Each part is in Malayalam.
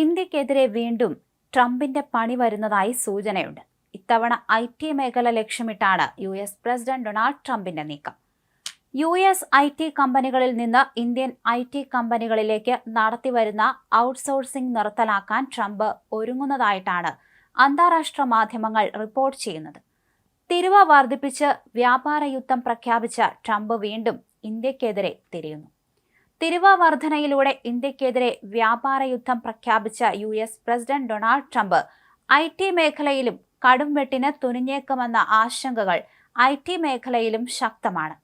ഇന്ത്യക്കെതിരെ വീണ്ടും ട്രംപിന്റെ പണി വരുന്നതായി സൂചനയുണ്ട്. ഇത്തവണ ഐ ടി മേഖല ലക്ഷ്യമിട്ടാണ് യു എസ് പ്രസിഡന്റ് ഡൊണാൾഡ് ട്രംപിന്റെ നീക്കം. യു എസ് ഐ ടി കമ്പനികളിൽ നിന്ന് ഇന്ത്യൻ ഐ ടി കമ്പനികളിലേക്ക് നടത്തിവരുന്ന ഔട്ട്സോഴ്സിംഗ് നിർത്തലാക്കാൻ ട്രംപ് ഒരുങ്ങുന്നതായിട്ടാണ് അന്താരാഷ്ട്ര മാധ്യമങ്ങൾ റിപ്പോർട്ട് ചെയ്യുന്നത്. തിരുവ വർദ്ധിപ്പിച്ച് വ്യാപാര യുദ്ധം പ്രഖ്യാപിച്ച ട്രംപ് വീണ്ടും ഇന്ത്യക്കെതിരെ തിരിയുന്നു. തിരുവ വർധനയിലൂടെ ഇന്ത്യക്കെതിരെ വ്യാപാര യുദ്ധം പ്രഖ്യാപിച്ച U S president Donald Trump I T മേഖലയിലും കടും വെട്ടിന് തുനിഞ്ഞേക്കുമെന്ന ആശങ്കകൾ ഐ ടി മേഖലയിലും ശക്തമാണ്.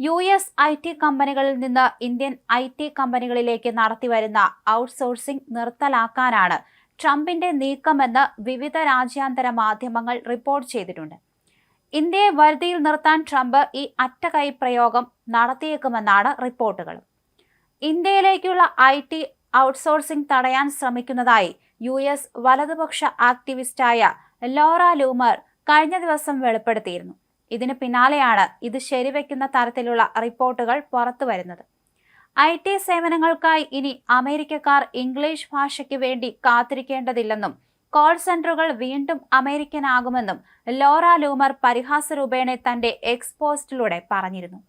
യു എസ് ഐ ടി കമ്പനികളിൽ നിന്ന് ഇന്ത്യൻ ഐ ടി കമ്പനികളിലേക്ക് നടത്തിവരുന്ന ഔട്ട്സോഴ്സിംഗ് നിർത്തലാക്കാനാണ് ട്രംപിന്റെ നീക്കമെന്ന് വിവിധ രാജ്യാന്തര മാധ്യമങ്ങൾ റിപ്പോർട്ട് ചെയ്തിട്ടുണ്ട്. ഇന്ത്യയെ വരുതിയിൽ നിർത്താൻ ട്രംപ് ഈ അറ്റകൈ പ്രയോഗം നടത്തിയേക്കുമെന്നാണ് റിപ്പോർട്ടുകൾ ഇന്ത്യയിലേക്കുള്ള ഐ ടി ഔട്ട്സോഴ്സിംഗ് തടയാൻ ശ്രമിക്കുന്നതായി യു എസ് വലതുപക്ഷ ആക്ടിവിസ്റ്റായ ലോറ ലൂമർ കഴിഞ്ഞ ദിവസം വെളിപ്പെടുത്തിയിരുന്നു. ഇതിന് പിന്നാലെയാണ് ഇത് ശരിവെക്കുന്ന തരത്തിലുള്ള റിപ്പോർട്ടുകൾ പുറത്തു വരുന്നത്. ഐ ടി സേവനങ്ങൾക്കായി ഇനി അമേരിക്കക്കാർ ഇംഗ്ലീഷ് ഭാഷയ്ക്ക് വേണ്ടി കാത്തിരിക്കേണ്ടതില്ലെന്നും കോൾ സെന്ററുകൾ വീണ്ടും അമേരിക്കൻ അമേരിക്കനാകുമെന്നും ലോറ ലൂമർ പരിഹാസ രൂപേണെ തന്റെ എക്സ്പോസ്റ്റിലൂടെ പറഞ്ഞിരുന്നു.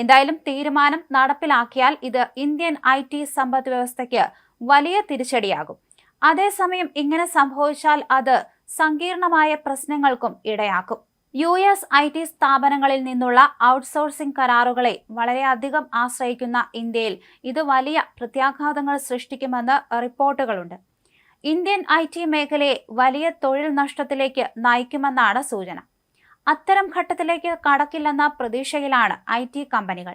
എന്തായാലും തീരുമാനം നടപ്പിലാക്കിയാൽ ഇത് ഇന്ത്യൻ ഐ ടി സമ്പദ് വ്യവസ്ഥയ്ക്ക് വലിയ തിരിച്ചടിയാകും. അതേസമയം ഇങ്ങനെ സംഭവിച്ചാൽ അത് സങ്കീർണമായ പ്രശ്നങ്ങൾക്കും ഇടയാക്കും. യു എസ് ഐ ടി സ്ഥാപനങ്ങളിൽ നിന്നുള്ള ഔട്ട്സോഴ്സിംഗ് കരാറുകളെ വളരെയധികം ആശ്രയിക്കുന്ന ഇന്ത്യയിൽ ഇത് വലിയ പ്രത്യാഘാതങ്ങൾ സൃഷ്ടിക്കുമെന്ന് റിപ്പോർട്ടുകളുണ്ട്. ഇന്ത്യൻ ഐ ടി മേഖലയെ വലിയ തൊഴിൽ നഷ്ടത്തിലേക്ക് നയിക്കുമെന്നാണ് സൂചന. അത്തരം ഘട്ടത്തിലേക്ക് കടക്കില്ലെന്ന പ്രതീക്ഷയിലാണ് ഐ കമ്പനികൾ.